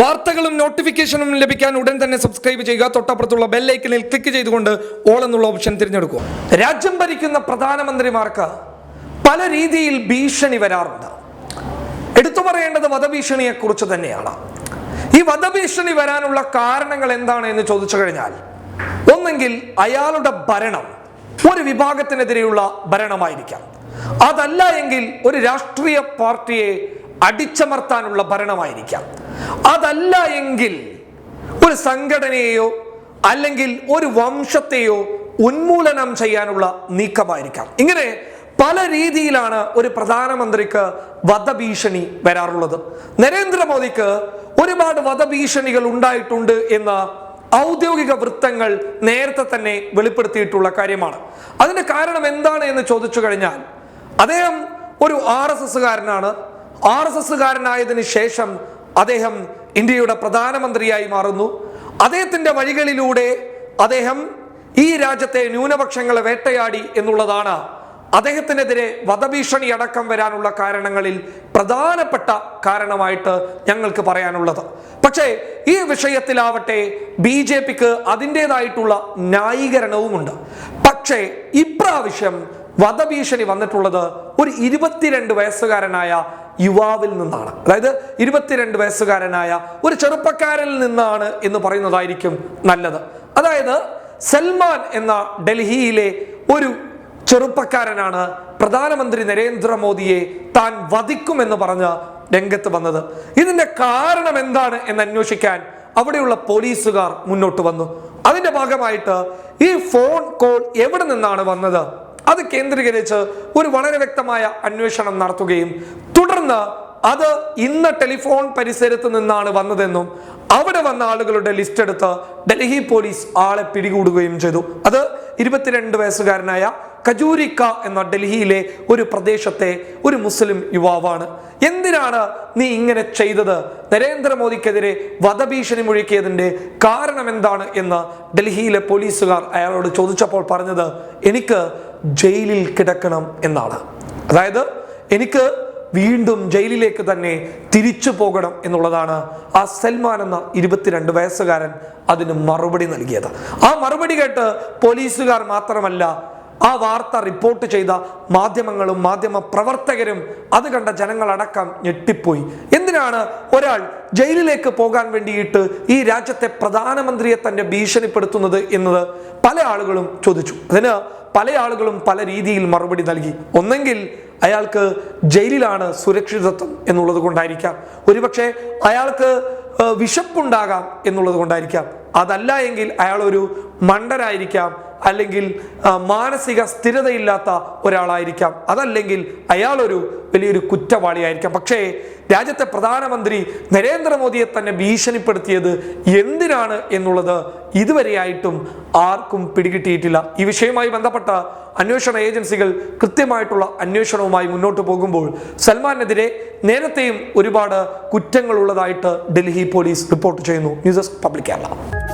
വാർത്തകളും നോട്ടിഫിക്കേഷനും ലഭിക്കാൻ ഉടൻ തന്നെ സബ്സ്ക്രൈബ് ചെയ്യുക. തൊട്ടപ്പുറത്തുള്ള ബെല്ലൈക്കനിൽ ക്ലിക്ക് ചെയ്തുകൊണ്ട് ഓൾ എന്നുള്ള ഓപ്ഷൻ തിരഞ്ഞെടുക്കുക രാജ്യം ഭരിക്കുന്ന പ്രധാനമന്ത്രിമാർക്ക് പല രീതിയിൽ ഭീഷണി വരാറുണ്ട്. എടുത്തു പറയേണ്ടത് വധഭീഷണിയെ കുറിച്ച് തന്നെയാണ്. ഈ വധഭീഷണി വരാനുള്ള കാരണങ്ങൾ എന്താണ് എന്ന് ചോദിച്ചു കഴിഞ്ഞാൽ ഒന്നെങ്കിൽ അയാളുടെ ഭരണം ഒരു വിഭാഗത്തിനെതിരെയുള്ള ഭരണമായിരിക്കാം. അതല്ല എങ്കിൽ ഒരു രാഷ്ട്രീയ പാർട്ടിയെ അടിച്ചമർത്താനുള്ള ഭരണമായിരിക്കാം. അതല്ല എങ്കിൽ ഒരു സംഘടനയെയോ അല്ലെങ്കിൽ ഒരു വംശത്തെയോ ഉന്മൂലനം ചെയ്യാനുള്ള നീക്കമായിരിക്കാം. ഇങ്ങനെ പല രീതിയിലാണ് ഒരു പ്രധാനമന്ത്രിക്ക് വധഭീഷണി വരാറുള്ളത്. നരേന്ദ്രമോദിക്ക് ഒരുപാട് വധഭീഷണികൾ ഉണ്ടായിട്ടുണ്ട് എന്ന ഔദ്യോഗിക വൃത്തങ്ങൾ നേരത്തെ തന്നെ വെളിപ്പെടുത്തിയിട്ടുള്ള കാര്യമാണ്. അതിന്റെ കാരണം എന്താണ് എന്ന് ചോദിച്ചു കഴിഞ്ഞാൽ അദ്ദേഹം ഒരു ആർ എസ് എസ്സുകാരനാണ്. ആർ എസ് എസ്സുകാരനായതിനു ശേഷം അദ്ദേഹം ഇന്ത്യയുടെ പ്രധാനമന്ത്രിയായി മാറുന്നു. അദ്ദേഹത്തിന്റെ വഴികളിലൂടെ അദ്ദേഹം ഈ രാജ്യത്തെ ന്യൂനപക്ഷങ്ങളെ വേട്ടയാടി എന്നുള്ളതാണ് അദ്ദേഹത്തിനെതിരെ വധഭീഷണി അടക്കം വരാനുള്ള കാരണങ്ങളിൽ പ്രധാനപ്പെട്ട കാരണമായിട്ട് ഞങ്ങൾക്ക് പറയാനുള്ളത്. പക്ഷേ ഈ വിഷയത്തിലാവട്ടെ ബി ജെ പിക്ക് അതിന്റെതായിട്ടുള്ള ന്യായീകരണവുമുണ്ട്. പക്ഷേ ഇപ്രാവശ്യം വധഭീഷണി വന്നിട്ടുള്ളത് ഒരു ഇരുപത്തിരണ്ട് വയസ്സുകാരനായ യുവാവിൽ നിന്നാണ്. അതായത് ഇരുപത്തിരണ്ട് വയസ്സുകാരനായ ഒരു ചെറുപ്പക്കാരിൽ നിന്നാണ് എന്ന് പറയുന്നതായിരിക്കും നല്ലത്. അതായത് സൽമാൻ എന്ന ഡൽഹിയിലെ ഒരു ചെറുപ്പക്കാരനാണ് പ്രധാനമന്ത്രി നരേന്ദ്രമോദിയെ താൻ വധിക്കുമെന്ന് പറഞ്ഞ് രംഗത്ത് വന്നത്. ഇതിന്റെ കാരണം എന്താണ് എന്ന് അന്വേഷിക്കാൻ അവിടെയുള്ള പോലീസുകാർ മുന്നോട്ട് വന്നു. അതിന്റെ ഭാഗമായിട്ട് ഈ ഫോൺ കോൾ എവിടെ നിന്നാണ് വന്നത്? അത് കേന്ദ്രീകരിച്ച് ഒരു വളരെ വ്യക്തമായ അന്വേഷണം നടത്തുകയും തുടർന്ന് അത് ഇന്ന് ടെലിഫോൺ പരിസരത്ത് നിന്നാണ് വന്നതെന്നും അവിടെ വന്ന ആളുകളുടെ ലിസ്റ്റ് എടുത്ത് ഡൽഹി പോലീസ് ആളെ പിടികൂടുകയും ചെയ്തു. അത് ഇരുപത്തിരണ്ട് വയസ്സുകാരനായ കജൂരിക്ക എന്ന ഡൽഹിയിലെ ഒരു പ്രദേശത്തെ ഒരു മുസ്ലിം യുവാവാണ്. എന്തിനാണ് നീ ഇങ്ങനെ ചെയ്തത്? നരേന്ദ്രമോദിക്കെതിരെ വധഭീഷണി മുഴക്കിയതിന്റെ കാരണം എന്താണ് എന്ന് ഡൽഹിയിലെ പോലീസുകാർ അയാളോട് ചോദിച്ചപ്പോൾ പറഞ്ഞത് എനിക്ക് ജയിലിൽ കിടക്കണം എന്നാണ്. അതായത് എനിക്ക് വീണ്ടും ജയിലിലേക്ക് തന്നെ തിരിച്ചു പോകണം എന്നുള്ളതാണ് ആ സൽമാൻ എന്ന ഇരുപത്തിരണ്ട് വയസ്സുകാരൻ അതിന് മറുപടി നൽകിയത്. ആ മറുപടി കേട്ട് പോലീസുകാർ മാത്രമല്ല ആ വാർത്ത റിപ്പോർട്ട് ചെയ്ത മാധ്യമങ്ങളും മാധ്യമ പ്രവർത്തകരും അത് കണ്ട ജനങ്ങളടക്കം ഞെട്ടിപ്പോയി. എന്തിനാണ് ഒരാൾ ജയിലിലേക്ക് പോകാൻ വേണ്ടിയിട്ട് ഈ രാജ്യത്തെ പ്രധാനമന്ത്രിയെ തന്നെ ഭീഷണിപ്പെടുത്തുന്നത് എന്നത് പല ആളുകളും ചോദിച്ചു. അതിന് പല ആളുകളും പല രീതിയിൽ മറുപടി നൽകി. ഒന്നെങ്കിൽ അയാൾക്ക് ജയിലിലാണ് സുരക്ഷിതത്വം എന്നുള്ളത് കൊണ്ടായിരിക്കാം. ഒരുപക്ഷെ അയാൾക്ക് വിശപ്പുണ്ടാകാം എന്നുള്ളത് കൊണ്ടായിരിക്കാം. അതല്ല എങ്കിൽ അയാൾ ഒരു മണ്ടനായിരിക്കാം അല്ലെങ്കിൽ മാനസിക സ്ഥിരതയില്ലാത്ത ഒരാളായിരിക്കാം. അതല്ലെങ്കിൽ അയാളൊരു വലിയൊരു കുറ്റവാളിയായിരിക്കാം. പക്ഷേ രാജ്യത്തെ പ്രധാനമന്ത്രി നരേന്ദ്രമോദിയെ തന്നെ ഭീഷണിപ്പെടുത്തിയത് എന്തിനാണ് എന്നുള്ളത് ഇതുവരെയായിട്ടും ആർക്കും പിടികിട്ടിയിട്ടില്ല. ഈ വിഷയവുമായി ബന്ധപ്പെട്ട അന്വേഷണ ഏജൻസികൾ കൃത്യമായിട്ടുള്ള അന്വേഷണവുമായി മുന്നോട്ട് പോകുമ്പോൾ സൽമാനെതിരെ നേരത്തെയും ഒരുപാട് കുറ്റങ്ങളുള്ളതായിട്ട് ഡൽഹി പോലീസ് റിപ്പോർട്ട് ചെയ്യുന്നു. News desk public Kerala.